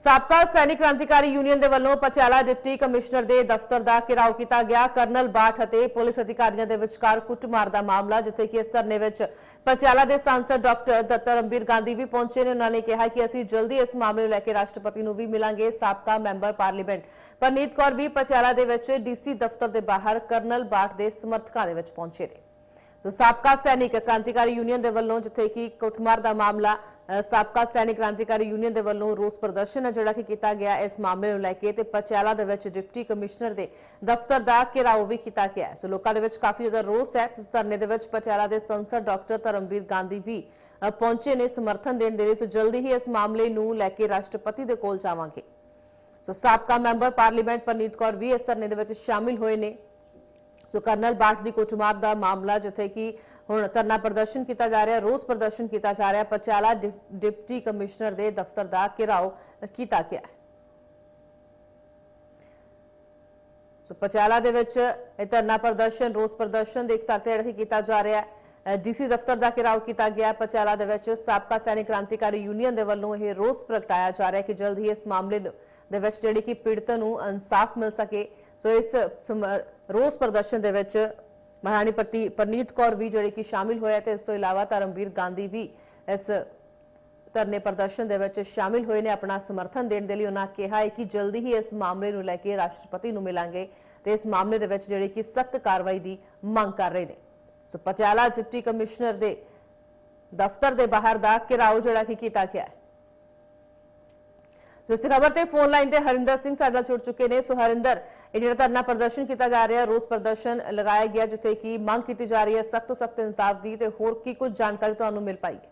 ਸਾਬਕਾ ਸੈਨਿਕ ਕ੍ਰਾਂਤੀਕਾਰੀ ਯੂਨੀਅਨ ਦੇ ਵੱਲੋਂ ਪਚਾਲਾ ਡਿਪਟੀ ਕਮਿਸ਼ਨਰ ਦੇ ਦਫ਼ਤਰ ਦਾ ਘਿਰਾਓ ਕੀਤਾ ਗਿਆ। ਕਰਨਲ ਬਾਠ ਅਤੇ ਪੁਲਿਸ ਅਧਿਕਾਰੀਆਂ ਦੇ ਵਿਚਕਾਰ ਕੁੱਟਮਾਰ ਦਾ ਮਾਮਲਾ, ਜਿੱਥੇ ਕਿ ਇਸ ਧਰਨੇ ਵਿੱਚ ਪਚਾਲਾ ਦੇ ਸਾਂਸਦ ਡਾਕਟਰ ਦਤਰੰਬੀਰ ਗਾਂਧੀ ਵੀ ਪਹੁੰਚੇ ਨੇ। ਉਹਨਾਂ ਨੇ ਕਿਹਾ ਕਿ ਅਸੀਂ ਜਲਦੀ ਇਸ ਮਾਮਲੇ ਨੂੰ ਲੈ ਕੇ ਰਾਸ਼ਟਰਪਤੀ ਨੂੰ ਵੀ ਮਿਲਾਂਗੇ, ਸਾਬਕਾ ਮੈਂਬਰ ਪਾਰਲੀਮੈਂਟ। ਪਰਨੀਤ ਕੌਰ ਵੀ ਪਚਾਲਾ ਦੇ ਵਿੱਚ ਡੀਸੀ ਦਫ਼ਤਰ ਦੇ ਬਾਹਰ ਕਰਨਲ ਬਾਠ ਦੇ ਸਮਰਥਕਾਂ ਦੇ ਵਿੱਚ ਪਹੁੰਚੇ ਨੇ। ਸੋ ਸਾਬਕਾ ਸੈਨਿਕ ਕ੍ਰਾਂਤੀਕਾਰੀ ਯੂਨੀਅਨ ਦੇ ਵੱਲੋਂ ਜਿੱਥੇ ਕਿ ਕੁੱਟਮਾਰ ਦਾ ਮਾਮਲਾ ਸਾਬਕਾ ਸੈਨਿਕ ਕ੍ਰਾਂਤੀਕਾਰੀ ਯੂਨੀਅਨ ਦੇ ਵੱਲੋਂ ਰੋਸ ਪ੍ਰਦਰਸ਼ਨ ਹੈ ਜਿਹੜਾ ਕਿ ਕੀਤਾ ਗਿਆ ਇਸ ਮਾਮਲੇ ਨੂੰ ਲੈ ਕੇ ਤੇ ਪਚਿਆਲਾ ਦੇ ਵਿੱਚ ਡਿਪਟੀ ਕਮਿਸ਼ਨਰ ਦੇ ਦਫ਼ਤਰ ਦਾ ਘਿਰਾਓ ਵੀ ਕੀਤਾ ਗਿਆ ਸੋ ਲੋਕਾਂ ਦੇ ਵਿੱਚ ਕਾਫੀ ਜ਼ਿਆਦਾ ਰੋਸ ਹੈ। ਧਰਨੇ ਦੇ ਵਿੱਚ ਪਟਿਆਲਾ ਦੇ ਸੰਸਦ ਡਾਕਟਰ ਧਰਮਵੀਰ ਗਾਂਧੀ ਵੀ ਪਹੁੰਚੇ ਨੇ ਸਮਰਥਨ ਦੇਣ ਦੇ ਲਈ। ਸੋ ਜਲਦੀ ਹੀ ਇਸ ਮਾਮਲੇ ਨੂੰ ਲੈ ਕੇ ਰਾਸ਼ਟਰਪਤੀ ਦੇ ਕੋਲ ਜਾਵਾਂਗੇ। ਸੋ ਸਾਬਕਾ ਮੈਂਬਰ ਪਾਰਲੀਮੈਂਟ ਪਰਨੀਤ ਕੌਰ ਵੀ ਇਸ ਧਰਨੇ ਦੇ ਵਿੱਚ ਸ਼ਾਮਿਲ ਹੋਏ ਨੇ। ਸੋ ਕਰਨਲ ਬਾਟ ਦੀ ਕੁੱਟਮਾਰ ਦਾ ਮਾਮਲਾ ਜਿੱਥੇ ਕਿ ਹੁਣ ਧਰਨਾ ਪ੍ਰਦਰਸ਼ਨ ਕੀਤਾ ਜਾ ਰਿਹਾ, ਰੋਸ ਪ੍ਰਦਰਸ਼ਨ ਕੀਤਾ ਜਾ ਰਿਹਾ ਪਚਾਲਾ ਡਿਪ- ਡਿਪਟੀ ਕਮਿਸ਼ਨਰ ਦੇ ਦਫ਼ਤਰ ਦਾ ਘਿਰਾਓ ਕੀਤਾ ਗਿਆ ਹੈ। ਸੋ ਪਚਾਲਾ ਦੇ ਵਿੱਚ ਇਹ ਧਰਨਾ ਪ੍ਰਦਰਸ਼ਨ, ਰੋਸ ਪ੍ਰਦਰਸ਼ਨ ਦੇਖ ਸਕਦੇ ਜਿਹੜਾ ਕਿ ਕੀਤਾ ਜਾ ਰਿਹਾ ਹੈ। ਡੀਸੀ ਦਫ਼ਤਰ ਦਾ ਘਿਰਾਓ ਕੀਤਾ ਗਿਆ ਹੈ। ਪਚਾਲਾ ਦੇ ਵਿੱਚ ਸਾਬਕਾ ਸੈਨਿਕ ਕ੍ਰਾਂਤੀਕਾਰੀ ਯੂਨੀਅਨ ਦੇ ਵੱਲੋਂ ਇਹ ਰੋਸ ਪ੍ਰਗਟਾਇਆ ਜਾ ਰਿਹਾ ਹੈ ਕਿ ਜਲਦ ਹੀ ਇਸ ਮਾਮਲੇ ਨੂੰ- ਦੇ ਵਿੱਚ ਜਿਹੜੀ ਕਿ ਪੀੜਤ ਨੂੰ ਇਨਸਾਫ ਮਿਲ ਸਕੇ। ਸੋ ਇਸ ਸਮ- ਰੋਸ ਪ੍ਰਦਰਸ਼ਨ ਦੇ ਵਿੱਚ ਮਹਾਰਾਣੀ ਪ੍ਰਤੀ ਪਰਨੀਤ ਕੌਰ ਵੀ ਜਿਹੜੀ ਕਿ ਸ਼ਾਮਿਲ ਹੋਇਆ ਤੇ ਇਸ ਤੋਂ ਇਲਾਵਾ ਧਰਮਵੀਰ ਗਾਂਧੀ ਵੀ ਇਸ ਧਰਨੇ ਪ੍ਰਦਰਸ਼ਨ ਦੇ ਵਿੱਚ ਸ਼ਾਮਿਲ ਹੋਏ ਨੇ। ਆਪਣਾ ਸਮਰਥਨ ਦੇਣ ਦੇ ਲਈ ਉਹਨਾਂ ਕਿਹਾ ਹੈ ਕਿ ਜਲਦੀ ਹੀ ਇਸ ਮਾਮਲੇ ਨੂੰ ਲੈ ਕੇ ਰਾਸ਼ਟਰਪਤੀ ਨੂੰ ਮਿਲਾਂਗੇ ਤੇ ਇਸ ਮਾਮਲੇ ਦੇ ਵਿੱਚ ਜਿਹੜੇ ਕਿ ਸਖਤ ਕਾਰਵਾਈ ਦੀ ਮੰਗ ਕਰ ਰਹੇ ਨੇ। ਸੋ ਪਟਿਆਲਾ ਡਿਪਟੀ ਕਮਿਸ਼ਨਰ ਦੇ ਦਫ਼ਤਰ ਦੇ ਬਾਹਰ ਦਾ ਘਿਰਾਓ ਜਿਹੜਾ ਕਿ ਕੀਤਾ ਗਿਆ ਹੈ? ਸੋ ਇਸ ਖਬਰ ਤੇ ਫੋਨ ਲਾਈਨ ਤੇ ਹਰਿੰਦਰ ਸਿੰਘ ਸਾਡੇ ਨਾਲ ਜੁੜ ਚੁੱਕੇ ਨੇ। ਸੋ ਹਰਿੰਦਰ ਇਹ ਜਿਹੜਾ ਧਰਨਾ ਪ੍ਰਦਰਸ਼ਨ ਕੀਤਾ ਜਾ ਰਿਹਾ ਰੋਸ ਪ੍ਰਦਰਸ਼ਨ ਲਗਾਇਆ ਗਿਆ ਜਿੱਥੇ ਕਿ ਮੰਗ ਕੀਤੀ ਜਾ ਰਹੀ ਹੈ ਸਖਤ ਤੋਂ ਸਖਤ ਇਨਸਾਫ ਦੀ ਤੇ ਹੋਰ ਕੀ ਕੁਝ ਜਾਣਕਾਰੀ ਤੁਹਾਨੂੰ ਮਿਲ ਪਾਈ ਹੈ?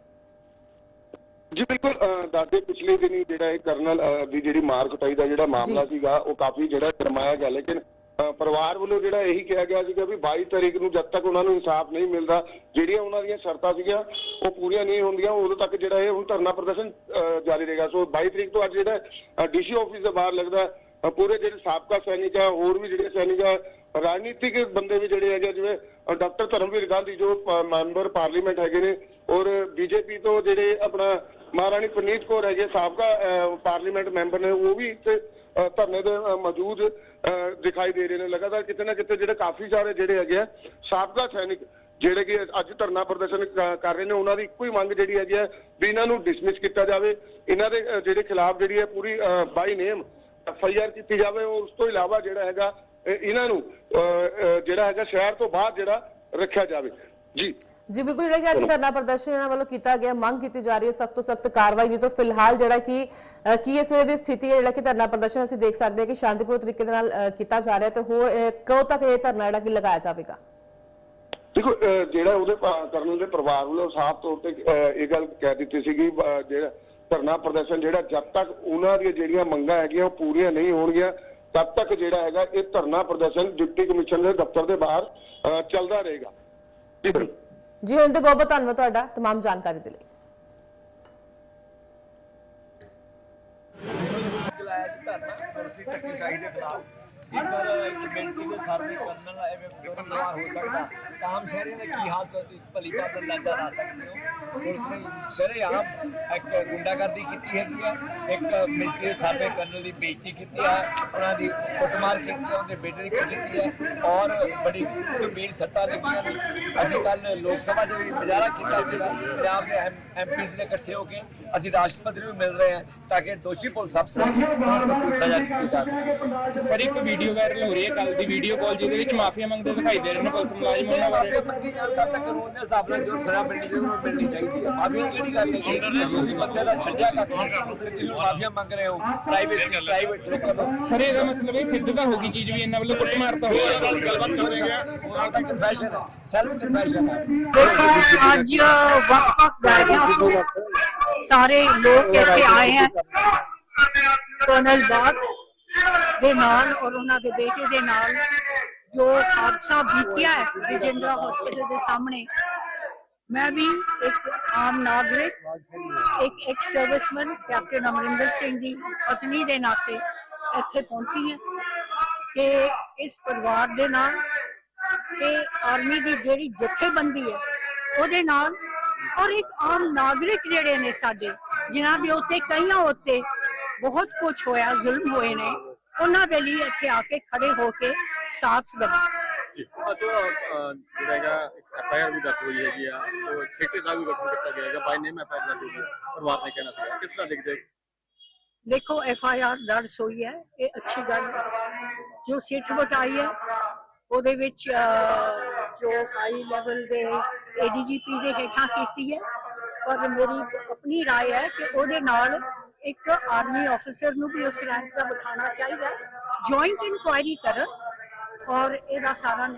ਜੀ ਬਿਲਕੁਲ ਦੱਸਦੇ ਪਿਛਲੇ ਦਿਨੀ ਜਿਹੜਾ ਇਹ ਕਰਨਲ ਦੀ ਜਿਹੜੀ ਮਾਰ ਕੁਟਾਈ ਦਾ ਜਿਹੜਾ ਮਾਮਲਾ। ਸੀਗਾ ਉਹ ਕਾਫੀ ਜਿਹੜਾ ਸ਼ਰਮਾਇਆ ਗਿਆ ਲੇਕਿਨ ਪਰਿਵਾਰ ਵੱਲੋਂ ਜਿਹੜਾ ਇਹੀ ਕਿਹਾ ਗਿਆ ਸੀਗਾ ਵੀ 22 ਤਰੀਕ ਨੂੰ ਜਦ ਤੱਕ ਉਹਨਾਂ ਨੂੰ ਇਨਸਾਫ ਨਹੀਂ ਮਿਲਦਾ ਜਿਹੜੀਆਂ ਉਹਨਾਂ ਦੀਆਂ ਸ਼ਰਤਾਂ ਸੀਗੀਆਂ ਉਹ ਪੂਰੀਆਂ ਨਹੀਂ ਹੁੰਦੀਆਂ ਉਦੋਂ ਤੱਕ ਜਿਹੜਾ ਇਹ ਹੁਣ ਧਰਨਾ ਪ੍ਰਦਰਸ਼ਨ ਜਾਰੀ ਰਹੇਗਾ। ਸੋ 22 ਤਰੀਕ ਤੋਂ ਅੱਜ ਜਿਹੜਾ ਡੀਸੀ ਆਫਿਸ ਦੇ ਬਾਹਰ ਲੱਗਦਾ ਪੂਰੇ ਜਿਹੜੇ ਸਾਬਕਾ ਸੈਨਿਕ ਆ ਹੋਰ ਵੀ ਜਿਹੜੇ ਸੈਨਿਕ ਆ ਰਾਜਨੀਤਿਕ ਬੰਦੇ ਵੀ ਜਿਹੜੇ ਹੈਗੇ ਆ, ਜਿਵੇਂ ਡਾਕਟਰ ਧਰਮਵੀਰ ਗਾਂਧੀ ਜੋ ਮੈਂਬਰ ਪਾਰਲੀਮੈਂਟ ਹੈਗੇ ਨੇ ਔਰ ਬੀਜੇਪੀ ਤੋਂ ਜਿਹੜੇ ਆਪਣਾ ਮਹਾਰਾਣੀ ਪ੍ਰਨੀਤ ਕੌਰ ਹੈਗੇ ਸਾਬਕਾ ਪਾਰਲੀਮੈਂਟ ਮੈਂਬਰ ਨੇ ਉਹ ਵੀ ਇੱਥੇ ਧਰਨੇ ਦੇ ਮੌਜੂਦ ਅਹ, ਦਿਖਾਈ ਦੇ ਰਹੇ ਨੇ। ਲਗਾਤਾਰ ਕਿਤੇ ਨਾ ਕਿਤੇ ਜਿਹੜੇ ਕਾਫੀ ਸਾਰੇ ਜਿਹੜੇ ਹੈਗੇ ਆ ਸਾਬਕਾ ਸੈਨਿਕ ਜਿਹੜੇ ਕਿ ਅੱਜ ਧਰਨਾ ਪ੍ਰਦਰਸ਼ਨ ਕਰ ਰਹੇ ਨੇ ਉਹਨਾਂ ਦੀ ਇੱਕੋ ਹੀ ਮੰਗ ਜਿਹੜੀ ਹੈਗੀ ਹੈ ਵੀ ਇਹਨਾਂ ਨੂੰ ਡਿਸਮਿਸ ਕੀਤਾ ਜਾਵੇ। ਇਹਨਾਂ ਦੇ ਜਿਹੜੇ ਖਿਲਾਫ ਜਿਹੜੀ ਹੈ ਪੂਰੀ ਬਾਈ ਨੇਮ ਐਫ ਆਈ ਆਰ ਕੀਤੀ ਜਾਵੇ ਔਰ ਉਸ ਤੋਂ ਇਲਾਵਾ ਜਿਹੜਾ ਹੈਗਾ ਇਹਨਾਂ ਨੂੰ ਅਹ, ਜਿਹੜਾ ਹੈਗਾ ਸ਼ਹਿਰ ਤੋਂ ਬਾਹਰ ਜਿਹੜਾ ਰੱਖਿਆ ਜਾਵੇ। ਜੀ। ਜੀ ਬਿਲਕੁਲ ਜਿਹੜਾ ਕਿ ਅੱਜ ਧਰਨਾ ਪ੍ਰਦਰਸ਼ਨ ਇਹਨਾਂ ਵੱਲੋਂ ਕੀਤਾ ਗਿਆ ਮੰਗ ਕੀਤੀ ਜਾ ਰਹੀ ਹੈ ਸਖਤ ਤੋਂ ਸਖਤ ਕਾਰਵਾਈ ਦੀ। ਤਾਂ ਫਿਲਹਾਲ ਜਿਹੜਾ ਕਿ ਕੀ ਇਸ ਵੇਲੇ ਦੀ ਸਥਿਤੀ ਹੈ ਜਿਹੜਾ ਕਿ ਧਰਨਾ ਪ੍ਰਦਰਸ਼ਨ ਅਸੀਂ ਦੇਖ ਸਕਦੇ ਹਾਂ ਕਿ ਸ਼ਾਂਤੀਪੂਰਨ ਤਰੀਕੇ ਦੇ ਨਾਲ ਕੀਤਾ ਜਾ ਰਿਹਾ ਤੇ ਹੋਰ ਕਦੋਂ ਤੱਕ ਇਹ ਧਰਨਾ ਜਿਹੜਾ ਕਿ ਲਗਾਇਆ ਜਾਵੇਗਾ? ਦੇਖੋ ਜਿਹੜਾ ਉਹਦੇ ਕਰਨਲ ਦੇ ਪਰਿਵਾਰ ਵੱਲੋਂ ਸਾਫ਼ ਤੌਰ ਤੇ ਇਹ ਗੱਲ ਕਹਿ ਦਿੱਤੀ ਸੀਗੀ ਜਿਹੜਾ ਧਰਨਾ ਪ੍ਰਦਰਸ਼ਨ ਜਿਹੜਾ ਜਦ ਤੱਕ ਉਹਨਾਂ ਦੀਆਂ ਜਿਹੜੀਆਂ ਮੰਗਾਂ ਹੈਗੀਆਂ ਉਹ ਪੂਰੀਆਂ ਨਹੀਂ ਹੋਣਗੀਆਂ ਤਦ ਤੱਕ ਜਿਹੜਾ ਹੈਗਾ ਇਹ ਧਰਨਾ ਪ੍ਰਦਰਸ਼ਨ ਡਿਪਟੀ ਕਮਿਸ਼ਨਰ ਦੇ ਦਫ਼ਤਰ ਦੇ ਬਾਹਰ ਚੱਲਦਾ ਰਹੇਗਾ। ਜੀ ਜੀ ਜੀ ਹਰਿੰਦਰ ਬਹੁਤ ਬਹੁਤ ਧੰਨਵਾਦ ਤੁਹਾਡਾ तमाम ਜਾਣਕਾਰੀ ਦੇ ਲਈ ਲਾਇਆ ਜੀ ਧਰਨਾ ਕੁਰਸੀ ਧੱਕੇਸ਼ਾਹੀ ਦੇ ਖਿਲਾਫ ਜੇਕਰ ਇੱਕ ਬੇਨਤੀ ਦੇ ਸਾਹਮਣੇ ਕਰਨਲ ਐਵੇਂ ਬੇਰੁਜ਼ਗਾਰ ਹੋ ਸਕਦਾ। ਤਾਂ ਆਮ ਸ਼ਹਿਰੀਆਂ ਦੇ ਕੀ ਹਾਲਤ ਹੋਤੀ ਭਲੀ ਬਾਤ ਅੰਦਾਜ਼ਾ ਲਾ ਸਕਦੇ ਹੋ। ਪੁਲਿਸ ਨੇ ਸ਼ਰੇਆਮ ਇੱਕ ਗੁੰਡਾਗਰਦੀ ਕੀਤੀ ਹੈਗੀ ਹੈ ਇੱਕ ਮਿਲਟਰੀ ਦੇ ਸਾਹਮਣੇ ਕਰਨਲ ਦੀ ਬੇਇੱਜ਼ਤੀ ਕੀਤੀ ਹੈ ਉਹਨਾਂ ਦੀ ਕੁੱਟਮਾਰ ਕੀਤੀ ਹੈ ਉਹਦੇ ਬੇਟੇ ਦੀ ਕੀਤੀ ਹੈ ਔਰ ਬੜੀ ਗੰਭੀਰ ਸੱਟਾਂ ਲੱਗੀਆਂ ਨੇ ਅਸੀਂ ਕੱਲ ਲੋਕ ਸਭਾ 'ਚ ਵੀ ਮੁਜ਼ਾਹਰਾ ਕੀਤਾ ਸੀਗਾ ਪੰਜਾਬ ਦੇ ਐਮਪੀਜ਼ ਨੇ ਇਕੱਠੇ ਹੋ ਕੇ ਅਸੀਂ ਰਾਸ਼ਟਰਪਤੀ ਨੂੰ ਮਿਲ ਰਹੇ ਹਾਂ ਤਾਂ ਕਿ ਦੋਸ਼ੀ ਪੁਲਿਸ ਅਫਸਰ ਨੂੰ ਸਜ਼ਾ ਦਿੱਤੀ ਜਾ ਸਕੇ। ਸਰ, ਇੱਕ ਵੀਡੀਓ ਵਾਇਰਲ ਹੋ ਰਹੀ ਹੈ ਕੱਲ ਦੀ ਵੀਡੀਓ ਕਾਲ ਜਿਹਦੇ ਵਿੱਚ ਮਾਫੀਆ ਮੰਗਦੇ ਦਿਖਾਈ ਦੇ ਰਹੇ ਨੇ ਪੁਲਿਸ ਮੁਲਾਜ਼ਮ ਉਹਨਾਂ ਬਾਰੇ। ਮੰਗੀ ਜਾਣ ਤਦ ਤੱਕ ਕਾਨੂੰਨ ਦੇ ਹਿਸਾਬ ਨਾਲ ਜੋ ਸਜ਼ਾ ਮਿਲਣੀ ਚਾਹੀਦੀ ਉਹ ਮਿਲਣੀ ਚਾਹੀਦੀ ਹੈ। ਮਾਫੀਆ ਕਿਹੜੀ ਗੱਲ ਨਹੀਂ ਤੁਸੀਂ ਬੰਦੇ ਦਾ ਛੱਡਿਆ ਕੱਖ ਤੁਸੀਂ ਮਾਫੀਆ ਮੰਗ ਰਹੇ ਹੋ ਪ੍ਰਾਈਵੇਟ ਪ੍ਰਾਈਵੇਟ ਲੋਕਾਂ ਤੋਂ। ਸਰ ਇਹਦਾ ਮਤਲਬ ਇਹ ਸਿੱਧ ਤਾਂ ਹੋ ਗਈ ਚੀਜ਼ ਵੀ ਇਹਨਾਂ ਵੱਲੋਂ ਕੁੱਟਮਾਰ ਤਾਂ ਹੋਈ। ਹੈ ਗੱਲਬਾਤ ਕਰੇਗਾ ਉਹਨਾਂ ਦਾ ਕਨਫੈਸ਼ਨ ਹੈ ਸੈਲਫ ਕਨਫੈਸ਼ਨ ਹੈ। ਦੇਖੋ ਅੱਜ ਵੱਖ-ਵੱਖ ਗਾੜੀਆਂ ਤੋਂ ਸਾਰੇ ਲੋਕ ਇੱਥੇ ਆਏ ਹਨ ਕਰਨਲ ਬਾਗ ਦੇ ਨਾਲ ਔਰ ਉਹਨਾਂ ਦੇ ਬੇਟੇ ਦੇ ਨਾਲ ਜੋ ਹਾਦਸਾ ਬੀਤਿਆ ਹੈ ਰਜਿੰਦਰਾ ਹਸਪੀਟਲ ਦੇ ਸਾਹਮਣੇ, ਮੈਂ ਵੀ ਇੱਕ ਆਮ ਨਾਗਰਿਕ, ਇੱਕ ਇੱਕ ਸਰਵਿਸਮੈਨ ਕੈਪਟਨ ਅਮਰਿੰਦਰ ਸਿੰਘ ਦੀ ਪਤਨੀ ਦੇ ਨਾਤੇ ਇੱਥੇ ਪਹੁੰਚੀ ਹਾਂ ਕਿ ਇਸ ਪਰਿਵਾਰ ਦੇ ਨਾਲ ਤੇ ਆਰਮੀ ਦੀ ਜਿਹੜੀ ਜਥੇਬੰਦੀ ਹੈ, ਉਹਦੇ ਨਾਲ ਔਰ ਇੱਕ ਆਮ ਨਾਗਰਿਕ ਜਿਹੜੇ ਨੇ ਸਾਡੇ, ਜਿਨ੍ਹਾਂ ਦੇ ਉੱਤੇ ਕਈਆਂ ਉੱਤੇ ਬਹੁਤ ਕੁਝ ਹੋਇਆ, ਜ਼ੁਲਮ ਹੋਏ ਨੇ ਉਹਨਾਂ ਦੇ ਲਈ ਇੱਥੇ ਆ ਕੇ ਖੜੇ ਹੋ ਕੇ ਸਾਥ ਦੇਣਾ ਜੀ ਅੱਛਾ ਅਹ, ਜਿਹੜਾ ਹੈਗਾ ਐਫਆਈਆਰ ਵੀ ਦਰਜ ਹੋਈ ਹੈਗੀ ਆ ਉਹ ਸਿੱਟੇ ਦਾ ਵੀ ਗਠਨ ਕੀਤਾ ਗਿਆ ਹੈਗਾ ਬਾਈ ਨੇਮ ਐਫਆਈਆਰ ਦਰਜ ਹੋਈ ਹੈ ਪਰਿਵਾਰ ਨੇ ਕਹਿਣਾ ਸੀਗਾ ਕਿਸ ਤਰ੍ਹਾਂ ਦੇਖਦੇ ਹੋ? ਦੇਖੋ ਐਫ ਆਈ ਆਰ ਦਰਜ ਹੋਈ ਹੈ ਇਹ ਅੱਛੀ ਗੱਲ ਹੈ ਜੋ ਸਿੱਟ ਵਟਾਈ ਹੈ ਉਹਦੇ ਵਿੱਚ ਅਹ, ਜੋ ਹਾਈ ਲੈਵਲ ਦੇ ਏਡੀਜੀਪੀ ਦੇ ਹੇਠਾਂ ਕੀਤੀ ਹੈ ਪਰ ਮੇਰੀ ਆਪਣੀ رائے ਹੈ ਕਿ ਉਹਦੇ ਨਾਲ ਇੱਕ ਆਰਮੀ ਆਫੀਸਰ ਨੂੰ ਵੀ ਉਸ ਰੈਂਕ ਦਾ ਬਿਠਾਉਣਾ ਚਾਹੀਦਾ ਜੁਆਇੰਟ ਇਨਕੁਆਇਰੀ ਕਰਨ ਔਰ ਇਹਦਾ ਸਾਰਾ